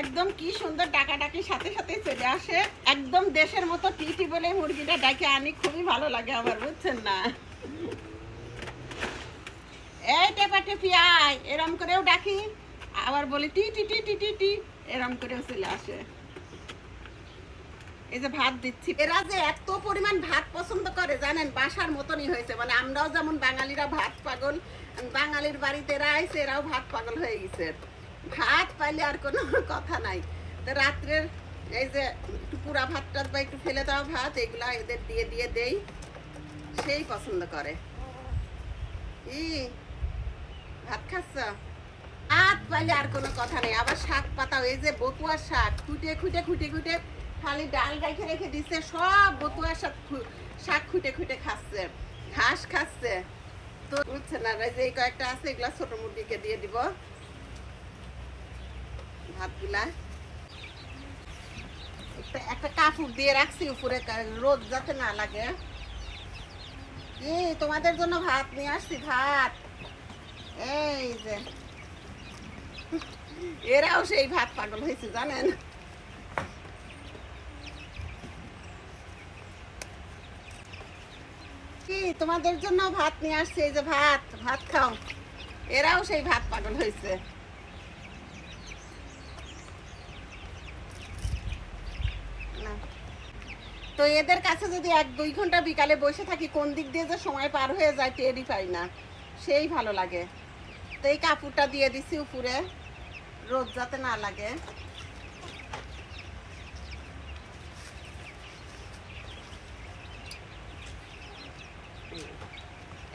একদম কি সুন্দর ডাকাডাকির সাথে সাথে চলে আসে। একদম দেশের মতো টিটি বলে মুরগিটা ডাকে আনি খুবই ভালো লাগে আমার, বুঝছেন না? এই আয় এরম করেও ডাকি। আবার বলি টি টি টি টি টি টি, এরম করেও চলে আসে। এই যে ভাত দিচ্ছি। এরা যে এত পরিমাণ ভাত পছন্দ করে, জানেন, বাসার মতনই হয়েছে। মানে আমরাও যেমন বাঙালিরা ভাত পাগল, বাঙালির বাড়িতে এরা এরাও ভাত পাগল হয়ে গেছে। ভাত পাইলে আর কোনো কথা নাই। তো রাত্রের এই যে একটু পুরা ভাতটা বা একটু ফেলে দেওয়া ভাত, এগুলা এদের দিয়ে দিয়ে দেই। সেই পছন্দ করে। ই, ভাত খাচ্ছ? ভাত পাইলে আর কোনো কথা নেই। আবার শাক পাতাও এই যে বতুয়ার শাক, খুঁটে খুঁটে খুঁটে খুঁটে খালি ডাল রেখে রেখে দিচ্ছে সব বতুয়ার শাক শাক খুঁটে খুঁটে খাচ্ছে, ঘাস খাচ্ছে। তো বুঝছে না যে কয়েকটা আছে, এগুলা ছোট মুরগিকে দিয়ে দিব। ভাতগুলা একটা একটা কাপড় দিয়ে রাখছি উপরে রোদ যাতে না লাগে। কি তোমাদের জন্য ভাত নিয়ে আসছি, ভাত। এই যে। এরাও সেই ভাত পাগল হয়েছে, জানেন? কি, তোমাদের জন্য ভাত নিয়ে আসছে, এই যে ভাত ভাত খাও। এরাও সেই ভাত পাগল হয়েছে না। তো এদের কাছে যদি এক দুই ঘণ্টা বিকালে বসে থাকি, কোন দিক দিয়ে যে সময় পার হয়ে যায় টেরই পাই না। সেই ভালো লাগে। তো এই কাপড়টা দিয়ে দিছি উপরে। রোদ যাতে না লাগে।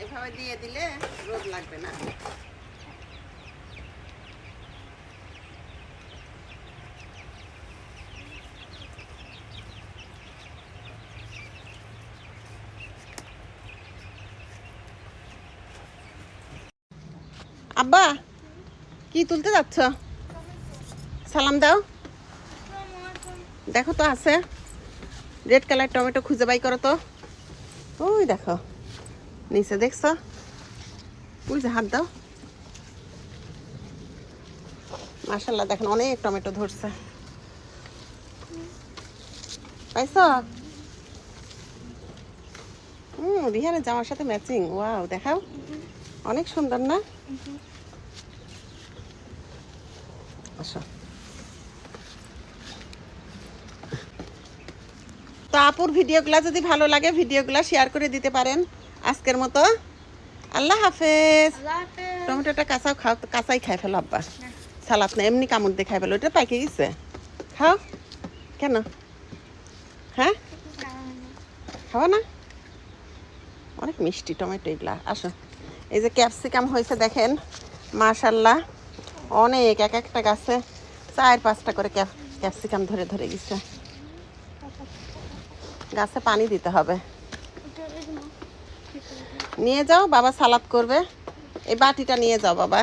এভাবে দিয়ে দিলে রোদ লাগবে না। আব্বা, কি তুলতে যাচ্ছ? সালাম দাও। দেখো তো আছে। রেড কালার টমেটো খুঁজে বাই করো তো। ওই দেখো, নিচে দেখছ? ওই হাত দাও। মার্শাল্লাহ দেখেন অনেক টমেটো ধরছে। পাইছ? হুম রিহানের জামার সাথে ম্যাচিং ওয়াও দেখাও। অনেক সুন্দর না? আসো। তো আপুর ভিডিওগুলো যদি ভালো লাগে ভিডিওগুলো শেয়ার করে দিতে পারেন আজকের মতো। আল্লাহ হাফেজ। টমেটোটা কাঁচাও খাও কাঁচাই খাই ফেলো আব্বা। সালাদ না এমনি কামড় দিয়ে খাই ফেলো ওটা পাইকে গেছে। খাও। কেন? হ্যাঁ? খাওয়া না? অনেক মিষ্টি টমেটো এগুলা। আসো। এই যে ক্যাপসিকাম হয়েছে দেখেন মাশাল্লাহ অনেক, এক একটা গাছে চার পাঁচটা করে ক্যাপসিকাম ধরে ধরে গেছে। গাছে পানি দিতে হবে। নিয়ে যাও, বাবা সালাদ করবে। এই বাটিটা নিয়ে যাও, বাবা।